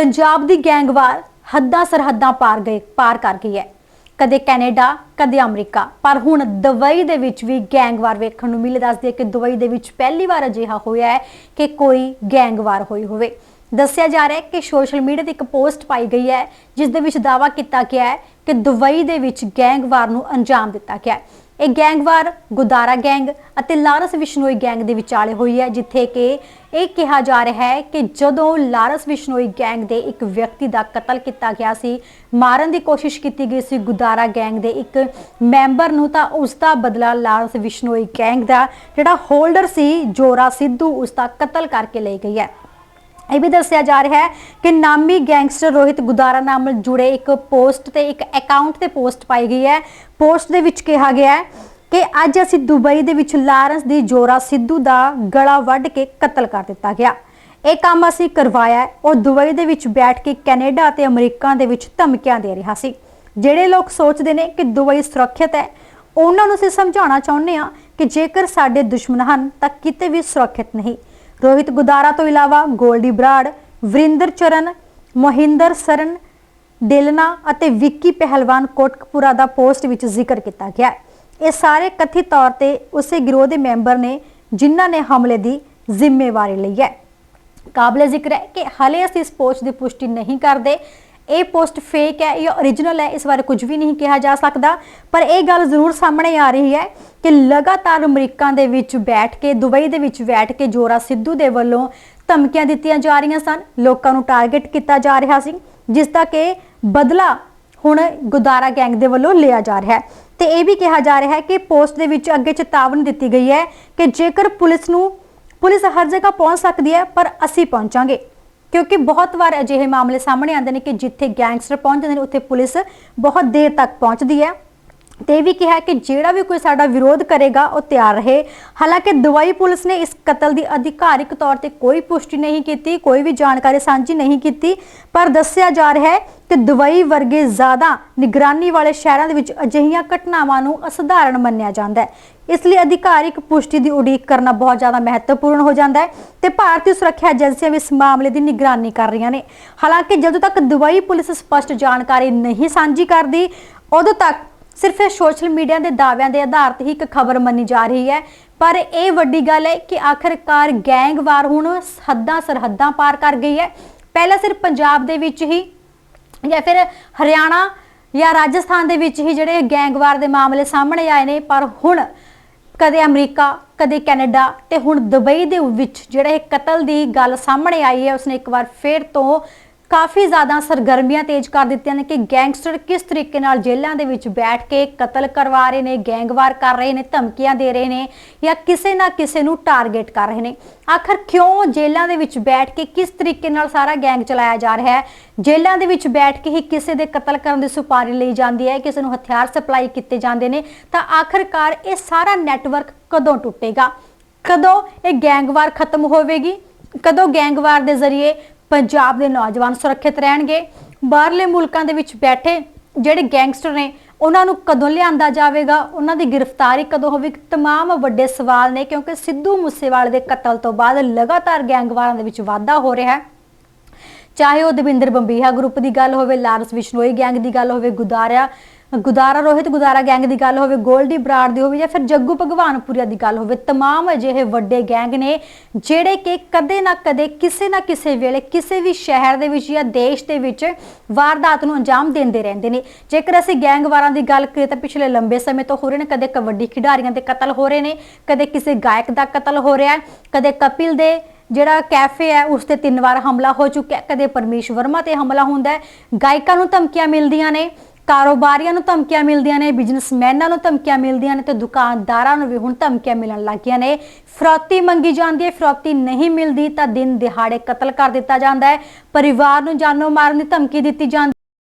ਪੰਜਾਬ ਦੀ gang war ਹੱਦਾਂ ਸਰਹੱਦਾਂ ਪਾਰ ਗਏ, ਪਾਰ ਕਰ ਗਈ ਹੈ। ਕਦੇ ਕੈਨੇਡਾ, ਕਦੇ ਅਮਰੀਕਾ। ਪਰ ਹੁਣ ਦੁਬਈ ਦੇ ਵਿੱਚ ਵੀ ਗੈਂਗਵਾਰ ਵੇਖਣ ਨੂੰ ਮਿਲੇ। ਦੱਸਦੀ ਹੈ ਕਿ ਦੁਬਈ ਦੇ ਵਿੱਚ ਪਹਿਲੀ ਵਾਰ ਅਜਿਹਾ ਹੋਇਆ ਹੈ ਕਿ ਕੋਈ ਗੈਂਗਵਾਰ ਹੋਈ ਹੋਵੇ। ਦੱਸਿਆ ਜਾ ਰਿਹਾ ਹੈ ਕਿ ਸੋਸ਼ਲ ਮੀਡੀਆ ਤੇ ਇੱਕ ਪੋਸਟ ਪਾਈ ਗਈ ਹੈ, ਜਿਸ ਦੇ ਵਿੱਚ ਦਾਅਵਾ ਕੀਤਾ ਗਿਆ ਹੈ ਕਿ ਦੁਬਈ ਦੇ ਵਿੱਚ ਗੈਂਗਵਾਰ ਨੂੰ ਅੰਜਾਮ ਦਿੱਤਾ ਗਿਆ ਹੈ। ਇਹ ਗੈਂਗਵਾਰ ਗੁਦਾਰਾ ਗੈਂਗ ਅਤੇ ਲਾਰਸ ਵਿਸ਼ਨੋਈ ਗੈਂਗ ਦੇ ਵਿਚਾਲੇ ਹੋਈ ਹੈ, ਜਿੱਥੇ ਕਿ ਇਹ ਕਿਹਾ ਜਾ ਰਿਹਾ ਹੈ ਕਿ ਜਦੋਂ ਲਾਰਸ ਵਿਸ਼ਨੋਈ ਗੈਂਗ ਦੇ ਇੱਕ ਵਿਅਕਤੀ ਦਾ ਕਤਲ ਕੀਤਾ ਗਿਆ ਸੀ, ਮਾਰਨ ਦੀ ਕੋਸ਼ਿਸ਼ ਕੀਤੀ ਗਈ ਸੀ ਗੁਦਾਰਾ ਗੈਂਗ ਦੇ ਇੱਕ ਮੈਂਬਰ ਨੂੰ, ਤਾਂ ਉਸ ਦਾ ਬਦਲਾ ਲਾਰਸ ਵਿਸ਼ਨੋਈ ਗੈਂਗ ਦਾ ਜਿਹੜਾ ਹੋਲਡਰ ਸੀ, ਜੋਰਾ ਸਿੱਧੂ, ਉਸ ਦਾ ਕਤਲ ਕਰਕੇ ਲਈ ਗਈ ਹੈ। ਇਹ ਵੀ ਦੱਸਿਆ ਜਾ ਰਿਹਾ ਹੈ ਕਿ ਨਾਮੀ ਗੈਂਗਸਟਰ ਰੋਹਿਤ ਗੁਦਾਰਾ ਨਾਲ ਜੁੜੇ ਇੱਕ ਪੋਸਟ ਤੇ, ਇੱਕ ਅਕਾਊਂਟ ਤੇ ਪੋਸਟ ਪਾਈ ਗਈ ਹੈ। ਪੋਸਟ ਦੇ ਵਿੱਚ ਕਿਹਾ ਗਿਆ ਹੈ ਕਿ ਅੱਜ ਅਸੀਂ ਦੁਬਈ ਦੇ ਵਿੱਚ ਲਾਰੈਂਸ ਦੀ ਜੋਰਾ ਸਿੱਧੂ ਦਾ ਗਲਾ ਵੱਢ ਕੇ ਕਤਲ ਕਰ ਦਿੱਤਾ ਗਿਆ ਇਹ ਕੰਮ ਅਸੀਂ ਕਰਵਾਇਆ ਹੈ। ਉਹ ਦੁਬਈ ਦੇ ਵਿੱਚ ਬੈਠ ਕੇ ਕੈਨੇਡਾ ਅਤੇ ਅਮਰੀਕਾ ਦੇ ਵਿੱਚ ਧਮਕੀਆਂ ਦੇ ਰਿਹਾ ਸੀ ਜਿਹੜੇ ਲੋਕ ਸੋਚਦੇ ਨੇ ਕਿ ਦੁਬਈ ਸੁਰੱਖਿਅਤ ਹੈ, ਉਹਨਾਂ ਨੂੰ ਅਸੀਂ ਸਮਝਾਉਣਾ ਚਾਹੁੰਦੇ ਹਾਂ ਕਿ ਜੇਕਰ ਸਾਡੇ ਦੁਸ਼ਮਣ ਹਨ, ਤਾਂ ਕਿਤੇ ਵੀ ਸੁਰੱਖਿਅਤ ਨਹੀਂ ਰੋਹਿਤ ਗੁਦਾਰਾ ਤੋਂ ਇਲਾਵਾ ਗੋਲਡੀ ਬਰਾੜ, ਵਰਿੰਦਰ ਚਰਨ, ਮੋਹਿੰਦਰ ਸਰਨ, ਡੇਲਨਾ ਅਤੇ ਵਿੱਕੀ ਪਹਿਲਵਾਨ ਕੋਟਕਪੂਰਾ ਦਾ ਪੋਸਟ ਵਿੱਚ ਜ਼ਿਕਰ ਕੀਤਾ ਗਿਆ ਹੈ। ਇਹ ਸਾਰੇ ਕਥਿਤ ਤੌਰ ਤੇ ਉਸੇ ਗਿਰੋਹ ਦੇ ਮੈਂਬਰ ਨੇ ਜਿਨ੍ਹਾਂ ਨੇ ਹਮਲੇ ਦੀ ਜ਼ਿੰਮੇਵਾਰੀ ਲਈ ਹੈ। ਕਾਬਲੇ ਜ਼ਿਕਰ ਹੈ ਕਿ ਹਲੇ ਅਸੀਂ ਇਸ ਪੋਸਟ ਦੀ ਪੁਸ਼ਟੀ ਨਹੀਂ ਕਰਦੇ। ਇਹ ਪੋਸਟ ਫੇਕ ਹੈ ਜਾਂ origignal ਹੈ, ਇਸ ਬਾਰੇ ਕੁਝ ਵੀ ਨਹੀਂ ਕਿਹਾ ਜਾ ਸਕਦਾ। ਪਰ ਇਹ ਗੱਲ ਜ਼ਰੂਰ ਸਾਹਮਣੇ ਆ ਰਹੀ ਹੈ ਕਿ ਲਗਾਤਾਰ ਅਮਰੀਕਾ ਦੇ ਵਿੱਚ ਬੈਠ ਕੇ, ਦੁਬਈ ਦੇ ਵਿੱਚ ਬੈਠ ਕੇ ਜੋਰਾ ਸਿੱਧੂ ਦੇ ਵੱਲੋਂ ਧਮਕੀਆਂ ਦਿੱਤੀਆਂ ਜਾ ਰਹੀਆਂ ਸਨ। ਲੋਕਾਂ ਨੂੰ ਟਾਰਗੇਟ ਕੀਤਾ ਜਾ ਰਿਹਾ ਸੀ, ਜਿਸ ਦਾ ਕਿ ਬਦਲਾ ਹੁਣ ਗੁਦਾਰਾ ਗੈਂਗ ਦੇ ਵੱਲੋਂ ਲਿਆ ਜਾ ਰਿਹਾ ਹੈ। ਤੇ ਇਹ ਵੀ ਕਿਹਾ ਜਾ ਰਿਹਾ ਹੈ ਕਿ ਪੋਸਟ ਦੇ ਵਿੱਚ ਅੱਗੇ ਚੇਤਾਵਨੀ ਦਿੱਤੀ ਗਈ ਹੈ ਕਿ ਜੇਕਰ ਪੁਲਿਸ ਨੂੰ, ਪੁਲਿਸ ਹਰ ਜਗ੍ਹਾ ਪਹੁੰਚ ਸਕਦੀ ਹੈ, ਪਰ ਅਸੀਂ ਪਹੁੰਚਾਂਗੇ। ਕਿਉਂਕਿ ਬਹੁਤ ਵਾਰ ਅਜਿਹੇ ਮਾਮਲੇ ਸਾਹਮਣੇ ਆਉਂਦੇ ਨੇ ਕਿ ਜਿੱਥੇ ਗੈਂਗਸਟਰ ਪਹੁੰਚ ਨੇ, ਉੱਥੇ ਪੁਲਿਸ ਬਹੁਤ ਦੇਰ ਤੱਕ ਪਹੁੰਚਦੀ ਹੈ। ਤੇ ਇਹ ਵੀ ਕਿਹਾ ਕਿ ਜਿਹੜਾ ਵੀ ਕੋਈ ਸਾਡਾ ਵਿਰੋਧ ਕਰੇਗਾ, ਉਹ ਤਿਆਰ ਰਹੇ। ਹਾਲਾਂਕਿ ਦਵਾਈ ਪੁਲਿਸ ਨੇ ਇਸ ਕਤਲ ਦੀ ਅਧਿਕਾਰਿਕ ਤੌਰ ਤੇ ਕੋਈ ਪੁਸ਼ਟੀ ਨਹੀਂ ਕੀਤੀ, ਕੋਈ ਵੀ ਜਾਣਕਾਰੀ ਸਾਂਝੀ ਨਹੀਂ ਕੀਤੀ, ਪਰ ਦੱਸਿਆ ਜਾ ਰਿਹਾ ਹੈ ਤੇ ਦੁਬਈ ਵਰਗੇ ਜ਼ਿਆਦਾ ਨਿਗਰਾਨੀ ਵਾਲੇ ਸ਼ਹਿਰਾਂ ਦੇ ਵਿੱਚ ਅਜਿਹੀਆਂ ਘਟਨਾਵਾਂ ਨੂੰ ਅਸਧਾਰਨ ਮੰਨਿਆ ਜਾਂਦਾ ਹੈ। ਇਸ ਲਈ ਅਧਿਕਾਰਿਕ ਪੁਸ਼ਟੀ ਦੀ ਉਡੀਕ ਕਰਨਾ ਬਹੁਤ ਜ਼ਿਆਦਾ ਮਹੱਤਵਪੂਰਨ ਹੋ ਜਾਂਦਾ ਹੈ ਤੇ ਭਾਰਤੀ ਸੁਰੱਖਿਆ ਏਜੰਸੀਆਂ ਵੀ ਇਸ ਮਾਮਲੇ ਦੀ ਨਿਗਰਾਨੀ ਕਰ ਰਹੀਆਂ ਨੇ। ਹਾਲਾਂਕਿ ਜਦੋਂ ਤੱਕ ਦੁਬਈ ਪੁਲਿਸ ਸਪਸ਼ਟ ਜਾਣਕਾਰੀ ਨਹੀਂ ਸਾਂਝੀ ਕਰਦੀ, ਉਦੋਂ ਤੱਕ ਸਿਰਫ ਇਹ ਸੋਸ਼ਲ ਮੀਡੀਆ ਦੇ ਦਾਅਵਿਆਂ ਦੇ ਆਧਾਰ ਤੇ ਹੀ ਇੱਕ ਖਬਰ ਮੰਨੀ ਜਾ ਰਹੀ ਹੈ। ਪਰ ਇਹ ਵੱਡੀ ਗੱਲ ਹੈ ਕਿ ਆਖਰਕਾਰ ਗੈਂਗਵਾਰ ਹੁਣ ਹੱਦਾਂ ਸਰਹੱਦਾਂ ਪਾਰ ਕਰ ਗਈ ਹੈ। ਪਹਿਲਾਂ ਸਿਰਫ ਪੰਜਾਬ ਦੇ ਵਿੱਚ ਹੀ ਜਾਂ ਫਿਰ ਹਰਿਆਣਾ ਜਾਂ ਰਾਜਸਥਾਨ ਦੇ ਵਿੱਚ ਹੀ ਜਿਹੜੇ ਗੈਂਗਵਾਰ ਦੇ ਮਾਮਲੇ ਸਾਹਮਣੇ ਆਏ ਨੇ, ਪਰ ਹੁਣ ਕਦੇ ਅਮਰੀਕਾ, ਕਦੇ ਕੈਨੇਡਾ ਤੇ ਹੁਣ ਦੁਬਈ ਦੇ ਵਿੱਚ ਜਿਹੜੇ ਇਹ ਕਤਲ ਦੀ ਗੱਲ ਸਾਹਮਣੇ ਆਈ ਹੈ, ਉਸਨੇ ਇੱਕ ਵਾਰ ਫੇਰ ਤੋਂ ਕਾਫੀ ਜ਼ਿਆਦਾ ਸਰਗਰਮੀਆਂ ਤੇਜ਼ ਕਰ ਦਿੱਤੀਆਂ ਨੇ ਕਿ ਗੈਂਗਸਟਰ ਕਿਸ ਤਰੀਕੇ ਨਾਲ ਜੇਲ੍ਹਾਂ ਦੇ ਵਿੱਚ ਬੈਠ ਕੇ ਕਤਲ ਕਰਵਾ ਰਹੇ ਨੇ, ਗੈਂਗਵਾਰ ਕਰ ਰਹੇ ਨੇ, ਧਮਕੀਆਂ ਦੇ ਰਹੇ ਨੇ ਜਾਂ ਕਿਸੇ ਨਾ ਕਿਸੇ ਨੂੰ ਟਾਰਗੇਟ ਕਰ ਰਹੇ ਨੇ। ਆਖਰ ਕਿਉਂ ਜੇਲ੍ਹਾਂ ਦੇ ਵਿੱਚ ਬੈਠ ਕੇ ਕਿਸ ਤਰੀਕੇ ਨਾਲ ਸਾਰਾ ਗੈਂਗ ਚਲਾਇਆ ਜਾ ਰਿਹਾ ਹੈ? ਜੇਲ੍ਹਾਂ ਦੇ ਵਿੱਚ ਬੈਠ ਕੇ ਹੀ ਕਿਸੇ ਦੇ ਕਤਲ ਕਰਨ ਦੀ ਸੁਪਾਰੀ ਲਈ ਜਾਂਦੀ ਹੈ, ਕਿਸੇ ਨੂੰ ਹਥਿਆਰ ਸਪਲਾਈ ਕੀਤੇ ਜਾਂਦੇ ਨੇ, ਤਾਂ ਆਖਰਕਾਰ ਇਹ ਸਾਰਾ ਨੈਟਵਰਕ ਕਦੋਂ ਟੁੱਟੇਗਾ? ਕਦੋਂ ਇਹ ਗੈਂਗਵਾਰ ਖਤਮ ਹੋਵੇਗੀ? ਕਦੋਂ ਗੈਂਗਵਾਰ ਦੇ ਜ਼ਰੀਏ ਪੰਜਾਬ ਦੇ ਨੌਜਵਾਨ ਸੁਰੱਖਿਅਤ ਰਹਿਣਗੇ ਬਾਹਰਲੇ ਮੁਲਕਾਂ ਦੇ ਵਿੱਚ ਬੈਠੇ ਜਿਹੜੇ ਗੈਂਗਸਟਰ ਨੇ ਉਹਨਾਂ ਨੂੰ ਕਦੋਂ ਲਿਆਂਦਾ ਜਾਵੇਗਾ ਉਹਨਾਂ ਦੀ ਗ੍ਰਿਫਤਾਰੀ ਕਦੋਂ ਹੋਵੇਗੀ तमाम ਵੱਡੇ ਸਵਾਲ ਨੇ ਕਿਉਂਕਿ ਸਿੱਧੂ ਮੂਸੇਵਾਲੇ ਦੇ ਕਤਲ ਤੋਂ ਬਾਅਦ ਲਗਾਤਾਰ ਗੈਂਗਵਾਰਾਂ ਦੇ ਵਿੱਚ ਵਾਧਾ ਹੋ ਰਿਹਾ ਹੈ ਚਾਹੇ ਉਹ ਦਵਿੰਦਰ ਬੰਬੀਹਾ ਗਰੁੱਪ ਦੀ ਗੱਲ ਹੋਵੇ ਲਾਰਸ ਵਿਸ਼ਨੋਈ ਗੈਂਗ ਦੀ ਗੱਲ ਹੋਵੇ ਗੁਦਾਰਾ ਗੁਦਾਰਾ ਰੋਹਿਤ ਗੁਦਾਰਾ ਗੈਂਗ ਦੀ ਗੱਲ ਹੋਵੇ ਗੋਲਡੀ ਬਰਾੜ ਦੀ ਹੋਵੇ ਜਾਂ ਫਿਰ ਜੱਗੂ ਭਗਵਾਨਪੁਰੀਆ ਦੀ ਗੱਲ ਹੋਵੇ तमाम ਅਜਿਹੇ ਵੱਡੇ ਗੈਂਗ ਨੇ ਜਿਹੜੇ ਕਿ ਕਦੇ ਨਾ ਕਦੇ ਕਿਸੇ ਨਾ ਕਿਸੇ ਵੇਲੇ ਕਿਸੇ ਵੀ ਸ਼ਹਿਰ ਦੇ ਵਿੱਚ ਜਾਂ ਦੇਸ਼ ਦੇ ਵਿੱਚ ਵਾਰਦਾਤ ਨੂੰ ਅੰਜਾਮ ਦਿੰਦੇ ਰਹਿੰਦੇ ਨੇ ਜੇਕਰ ਅਸੀਂ ਗੈਂਗਵਾਰਾਂ ਦੀ ਗੱਲ ਕਰੀਏ ਤਾਂ ਪਿਛਲੇ ਲੰਬੇ ਸਮੇਂ ਤੋਂ ਹੋ ਰਹੇ ਨੇ ਕਦੇ ਕਬੱਡੀ ਖਿਡਾਰੀਆਂ ਦੇ ਕਤਲ ਹੋ ਰਹੇ ਨੇ ਕਦੇ ਕਿਸੇ ਗਾਇਕ ਦਾ ਕਤਲ ਹੋ ਰਿਹਾ ਹੈ ਕਦੇ ਕਪਿਲ ਦੇ ਜਿਹੜਾ ਕੈਫੇ ਹੈ ਉਸ ਤੇ ਤਿੰਨ ਵਾਰ ਹਮਲਾ ਹੋ ਚੁੱਕਿਆ ਹੈ, ਕਦੇ ਪਰਮੇਸ਼ ਵਰਮਾ ਤੇ ਹਮਲਾ ਹੁੰਦਾ ਹੈ ਗਾਇਕਾਂ ਨੂੰ ਧਮਕੀਆਂ ਮਿਲਦੀਆਂ ਨੇ ਕਾਰੋਬਾਰੀਆਂ ਨੂੰ ਧਮਕੀਆਂ ਮਿਲਦੀਆਂ ਨੇ ਬਿਜ਼ਨਸਮੈਨਾਂ ਨੂੰ ਧਮਕੀਆਂ ਮਿਲਦੀਆਂ ਨੇ ਤੇ ਦੁਕਾਨਦਾਰਾਂ ਨੂੰ ਵੀ ਹੁਣ ਧਮਕੀਆਂ ਮਿਲਣ ਲੱਗੀਆਂ ਨੇ। ਫਰੌਤੀ ਮੰਗੀ ਜਾਂਦੀ ਹੈ, ਫਰੌਤੀ ਨਹੀਂ ਮਿਲਦੀ ਤਾਂ ਦਿਨ ਦਿਹਾੜੇ ਕਤਲ ਕਰ ਦਿੱਤਾ ਜਾਂਦਾ ਹੈ। ਪਰਿਵਾਰ ਨੂੰ ਜਾਨੋਂ ਮਾਰਨ ਦੀ ਧਮਕੀ ਦਿੱਤੀ ਜਾਂਦੀ